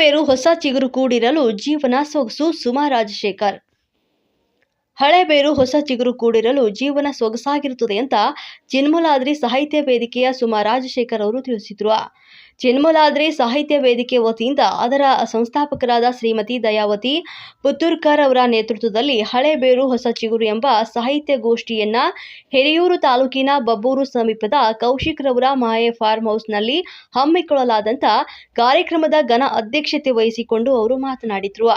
ಬೇರು ಹೊಸ ಚಿಗುರು ಕೂಡಿರಲು ಜೀವನ ಸೊಗಸು ಸುಮಾ ರಾಜಶೇಖರ್ ಹಳೆ ಬೇರು ಹೊಸ ಚಿಗುರು ಕೂಡಿರಲು ಜೀವನ ಸೊಗಸಾಗಿರುತ್ತದೆ ಅಂತ ಚಿನ್ಮಲಾದ್ರಿ ಸಾಹಿತ್ಯ ವೇದಿಕೆಯ ಸುಮಾ ರಾಜಶೇಖರ್ ಅವರು ತಿಳಿಸಿದರು. ಚಿನ್ಮಲಾದ್ರಿ ಸಾಹಿತ್ಯ ವೇದಿಕೆ ವತಿಯಿಂದ ಅದರ ಸಂಸ್ಥಾಪಕರಾದ ಶ್ರೀಮತಿ ದಯಾವತಿ ಪುತ್ತೂರ್ಕರ್ ಅವರ ನೇತೃತ್ವದಲ್ಲಿ ಹಳೆ ಬೇರು ಹೊಸ ಚಿಗುರು ಎಂಬ ಸಾಹಿತ್ಯ ಗೋಷ್ಠಿಯನ್ನ ಹಿರಿಯೂರು ತಾಲೂಕಿನ ಬಬ್ಬೂರು ಸಮೀಪದ ಕೌಶಿಕ್ ರವರ ಮಾಯೆ ಫಾರ್ಮ್ ಹೌಸ್ನಲ್ಲಿ ಹಮ್ಮಿಕೊಳ್ಳಲಾದಂಥ ಕಾರ್ಯಕ್ರಮದ ಘನ ಅಧ್ಯಕ್ಷತೆ ವಹಿಸಿಕೊಂಡು ಅವರು ಮಾತನಾಡಿದರು.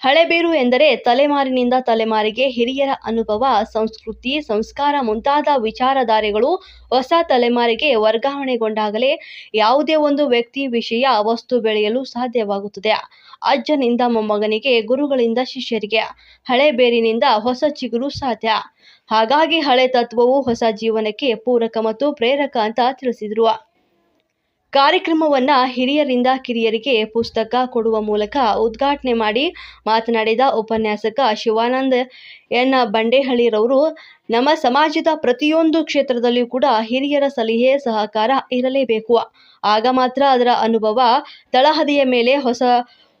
ಹಳೆಬೇರು ಎಂದರೆ ತಲೆಮಾರಿನಿಂದ ತಲೆಮಾರಿಗೆ ಹಿರಿಯರ ಅನುಭವ, ಸಂಸ್ಕೃತಿ, ಸಂಸ್ಕಾರ ಮುಂತಾದ ವಿಚಾರಧಾರೆಗಳು ಹೊಸ ತಲೆಮಾರಿಗೆ ವರ್ಗಾವಣೆಗೊಂಡಾಗಲೇ ಯಾವುದೇ ಒಂದು ವ್ಯಕ್ತಿ ವಿಷಯ, ವಸ್ತು ಬೆಳೆಯಲು ಸಾಧ್ಯವಾಗುತ್ತದೆ. ಅಜ್ಜನಿಂದ ಮೊಮ್ಮಗನಿಗೆ, ಗುರುಗಳಿಂದ ಶಿಷ್ಯರಿಗೆ ಹಳೆಬೇರಿನಿಂದ ಹೊಸ ಚಿಗುರು ಸಾಧ್ಯ. ಹಾಗಾಗಿ ಹಳೆ ತತ್ವವು ಹೊಸ ಜೀವನಕ್ಕೆ ಪೂರಕ ಮತ್ತು ಪ್ರೇರಕ ಅಂತ ತಿಳಿಸಿದರು. ಕಾರ್ಯಕ್ರಮವನ್ನ ಹಿರಿಯರಿಂದ ಕಿರಿಯರಿಗೆ ಪುಸ್ತಕ ಕೊಡುವ ಮೂಲಕ ಉದ್ಘಾಟನೆ ಮಾಡಿ ಮಾತನಾಡಿದ ಉಪನ್ಯಾಸಕ ಶಿವಾನಂದ ಎನ್ ಬಂಡೇಹಳ್ಳಿರವರು, ನಮ್ಮ ಸಮಾಜದ ಪ್ರತಿಯೊಂದು ಕ್ಷೇತ್ರದಲ್ಲಿಯೂ ಕೂಡ ಹಿರಿಯರ ಸಲಹೆ ಸಹಕಾರ ಇರಲೇಬೇಕು. ಆಗ ಮಾತ್ರ ಅದರ ಅನುಭವ ತಳಹದಿಯ ಮೇಲೆ ಹೊಸ,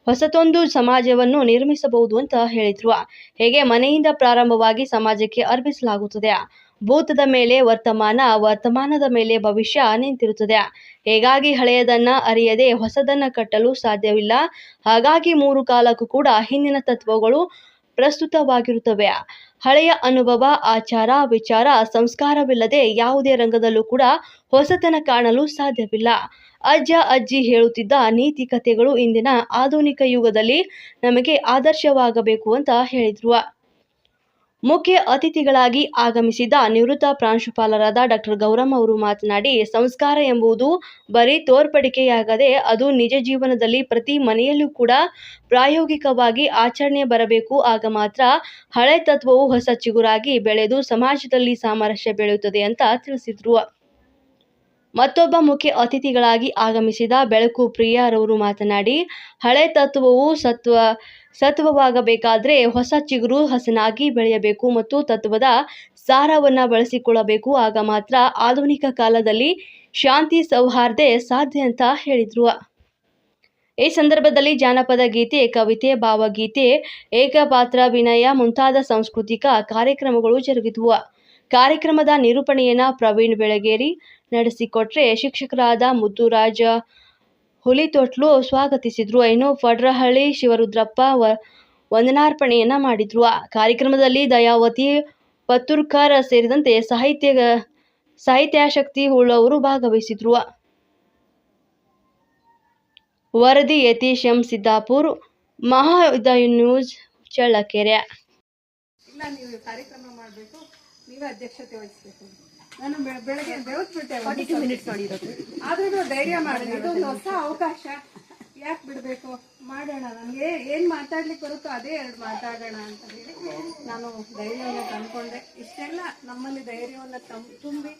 ಹೊಸತೊಂದು ಸಮಾಜವನ್ನು ನಿರ್ಮಿಸಬಹುದು ಅಂತ ಹೇಳಿದ್ರು. ಹೇಗೆ ಮನೆಯಿಂದ ಪ್ರಾರಂಭವಾಗಿ ಸಮಾಜಕ್ಕೆ ಅರ್ಪಿಸಲಾಗುತ್ತದೆ? ಭೂತದ ಮೇಲೆ ವರ್ತಮಾನ, ವರ್ತಮಾನದ ಮೇಲೆ ಭವಿಷ್ಯ ನಿಂತಿರುತ್ತದೆ. ಹೀಗಾಗಿ ಹಳೆಯದನ್ನ ಅರಿಯದೆ ಹೊಸದನ್ನ ಕಟ್ಟಲು ಸಾಧ್ಯವಿಲ್ಲ. ಹಾಗಾಗಿ ಮೂರು ಕಾಲಕ್ಕೂ ಕೂಡ ಹಿಂದಿನ ತತ್ವಗಳು ಪ್ರಸ್ತುತವಾಗಿರುತ್ತವೆ. ಹಳೆಯ ಅನುಭವ, ಆಚಾರ, ವಿಚಾರ, ಸಂಸ್ಕಾರವಿಲ್ಲದೆ ಯಾವುದೇ ರಂಗದಲ್ಲೂ ಕೂಡ ಹೊಸತನ ಕಾಣಲು ಸಾಧ್ಯವಿಲ್ಲ. ಅಜ್ಜ, ಅಜ್ಜಿ ಹೇಳುತ್ತಿದ್ದ ನೀತಿ ಕಥೆಗಳು ಇಂದಿನ ಆಧುನಿಕ ಯುಗದಲ್ಲಿ ನಮಗೆ ಆದರ್ಶವಾಗಬೇಕು ಅಂತ ಹೇಳಿದ್ರು. ಮುಖ್ಯ ಅತಿಥಿಗಳಾಗಿ ಆಗಮಿಸಿದ ನಿವೃತ್ತ ಪ್ರಾಂಶುಪಾಲರಾದ ಡಾಕ್ಟರ್ ಗೌರಮ್ಮ ಅವರು ಮಾತನಾಡಿ, ಸಂಸ್ಕಾರ ಎಂಬುದು ಬರೀ ತೋರ್ಪಡಿಕೆಯಾಗದೆ ಅದು ನಿಜ ಜೀವನದಲ್ಲಿ ಪ್ರತಿ ಮನೆಯಲ್ಲೂ ಕೂಡ ಪ್ರಾಯೋಗಿಕವಾಗಿ ಆಚರಣೆ ಬರಬೇಕು. ಆಗ ಮಾತ್ರ ಹಳೆ ತತ್ವವು ಹೊಸ ಚಿಗುರಾಗಿ ಬೆಳೆದು ಸಮಾಜದಲ್ಲಿ ಸಾಮರಸ್ಯ ಬೆಳೆಯುತ್ತದೆ ಅಂತ ತಿಳಿಸಿದ್ರು. ಮತ್ತೊಬ್ಬ ಮುಖ್ಯ ಅತಿಥಿಗಳಾಗಿ ಆಗಮಿಸಿದ ಬೆಳಕು ಪ್ರಿಯಾರವರು ಮಾತನಾಡಿ, ಹಳೆ ತತ್ವವು ಸತ್ವ, ಸತ್ವವಾಗಬೇಕಾದ್ರೆ ಹೊಸ ಚಿಗುರು ಹಸನಾಗಿ ಬೆಳೆಯಬೇಕು ಮತ್ತು ತತ್ವದ ಸಾರವನ್ನು ಬಳಸಿಕೊಳ್ಳಬೇಕು. ಆಗ ಮಾತ್ರ ಆಧುನಿಕ ಕಾಲದಲ್ಲಿ ಶಾಂತಿ ಸೌಹಾರ್ದೆ ಸಾಧ್ಯ ಅಂತ ಹೇಳಿದ್ರು. ಈ ಸಂದರ್ಭದಲ್ಲಿ ಜಾನಪದ ಗೀತೆ, ಕವಿತೆ, ಭಾವಗೀತೆ, ಏಕಪಾತ್ರ ವಿನಯ ಮುಂತಾದ ಸಾಂಸ್ಕೃತಿಕ ಕಾರ್ಯಕ್ರಮಗಳು ಜರುಗಿದವು. ಕಾರ್ಯಕ್ರಮದ ನಿರೂಪಣೆಯನ್ನ ಪ್ರವೀಣ್ ಬೆಳಗೇರಿ ನಡೆಸಿಕೊಟ್ರೆ ಶಿಕ್ಷಕರಾದ ಮುದ್ದುರಾಜ ಹುಲಿತೊಟ್ಲು ಸ್ವಾಗತಿಸಿದ್ರು. ಇನ್ನು ಫಡ್ರಹಳ್ಳಿ ಶಿವರುದ್ರಪ್ಪ ವ, ವಂದನಾರ್ಪಣೆಯನ್ನ ಮಾಡಿದ್ರು. ಕಾರ್ಯಕ್ರಮದಲ್ಲಿ ದಯಾವತಿ ಪತ್ತೂರ್ಕರ್ ಸೇರಿದಂತೆ ಸಾಹಿತ್ಯ, ಸಾಹಿತ್ಯಾಸಕ್ತಿ ಉಳ್ಳವರು ಭಾಗವಹಿಸಿದ್ರು. ವರದಿ ಯತೀಶ್ ಎಂ ಸಿದ್ದಾಪುರ್, ಮಹಾಯುದ್ಧ ನ್ಯೂಸ್ ಚಳ್ಳಕೆರೆ. ಇಲ್ಲ ನೀವು ಕಾರ್ಯಕ್ರಮ ಮಾಡಬೇಕು, ನೀವೇ ಅಧ್ಯಕ್ಷತೆ ವಹಿಸಬೇಕು. ನಾನು ಬೆಳಗ್ಗೆ ಬೆಳೆದ್ಬಿಟ್ಟೆ ಆದ್ರೂ ಧೈರ್ಯ ಮಾಡಿದೆ. ಇದೊಂದು ಹೊಸ ಅವಕಾಶ. ಯಾಕೆ ಬಿಡಬೇಕು? ಮಾಡೋಣ. ನನಗೆ ಏನ್ ಮಾತಾಡ್ಲಿಕ್ಕೆ ಬರುತ್ತೋ ಅದೇ ಎರಡು ಮಾತಾಡೋಣ ಅಂತ ಹೇಳಿ ನಾನು ಧೈರ್ಯವನ್ನು ತಂದ್ಕೊಂಡೆ. ಇಷ್ಟೆಲ್ಲ ನಮ್ಮಲ್ಲಿ ಧೈರ್ಯವನ್ನು ತಂ ತುಂಬಿ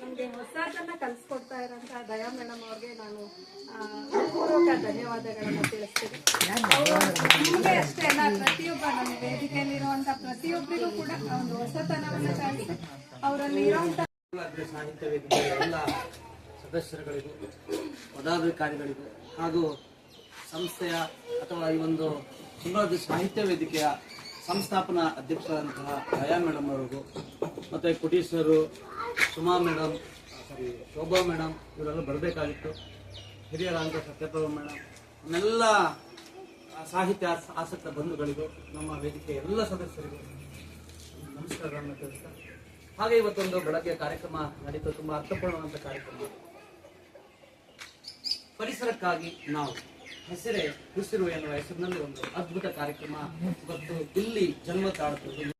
ನಮಗೆ ಹೊಸದನ್ನ ಕಲಿಸ್ಕೊಡ್ತಾ ಇರೋಂಥ ದಯಾ ಮೇಡಮ್ ಅವ್ರಿಗೆ ನಾನು ಆ, ಹೃತ್ಪೂರ್ವಕ ಧನ್ಯವಾದಗಳನ್ನು ತಿಳಿಸ್ತೀನಿ. ನಿಮಗೆ ಅಷ್ಟೇ ಅಲ್ಲ ಪ್ರತಿಯೊಬ್ಬ ನಮ್ಮ ವೇದಿಕೆಯಲ್ಲಿರುವಂತ ಪ್ರತಿಯೊಬ್ಬರಿಗೂ ಕೂಡ ಒಂದು ಹೊಸತನವನ್ನು ಕಲಿಸಿ ಅವರಲ್ಲಿ ಇರುವಂತ ಶಿವರಾತ್ರಿ ಸಾಹಿತ್ಯ ವೇದಿಕೆಯ ಎಲ್ಲ ಸದಸ್ಯರುಗಳಿಗೂ, ಪದಾಧಿಕಾರಿಗಳಿಗೂ ಹಾಗೂ ಸಂಸ್ಥೆಯ ಅಥವಾ ಈ ಒಂದು ಶಿವರಾತ್ರಿ ಸಾಹಿತ್ಯ ವೇದಿಕೆಯ ಸಂಸ್ಥಾಪನಾ ಅಧ್ಯಕ್ಷರಾದಂತಹ ದಯಾ ಮೇಡಮ್ ಅವರಿಗೂ, ಮತ್ತು ಕುಟೀಸರು Suma madam sorry, Shobha madam ಇವರೆಲ್ಲ ಬರಬೇಕಾಗಿತ್ತು. ಹಿರಿಯರಾದಂಥ ಸತ್ಯಪ್ರಭಾ ಮೇಡಮ್ ಎಲ್ಲ ಸಾಹಿತ್ಯ ಆಸಕ್ತ ಬಂಧುಗಳಿಗೂ, ನಮ್ಮ ವೇದಿಕೆಯ ಎಲ್ಲ ಸದಸ್ಯರಿಗೂ ನಮಸ್ಕಾರಗಳನ್ನು ತಿಳಿಸ್ತಾ ಹಾಗೆ ಇವತ್ತೊಂದು ಬೆಳಗ್ಗೆ ಕಾರ್ಯಕ್ರಮ ನಡೀತು. ತುಂಬಾ ಅರ್ಥಪೂರ್ಣವಾದ ಕಾರ್ಯಕ್ರಮ. ಪರಿಸರಕ್ಕಾಗಿ ನಾವು ಹೆಸರೇ ಉಸಿರು ಎನ್ನುವ ಹೆಸರಿನಲ್ಲಿ ಒಂದು ಅದ್ಭುತ ಕಾರ್ಯಕ್ರಮ. ಇವತ್ತು ಇಲ್ಲಿ ಜನ್ಮ ತಾಳುತ್ತದೆ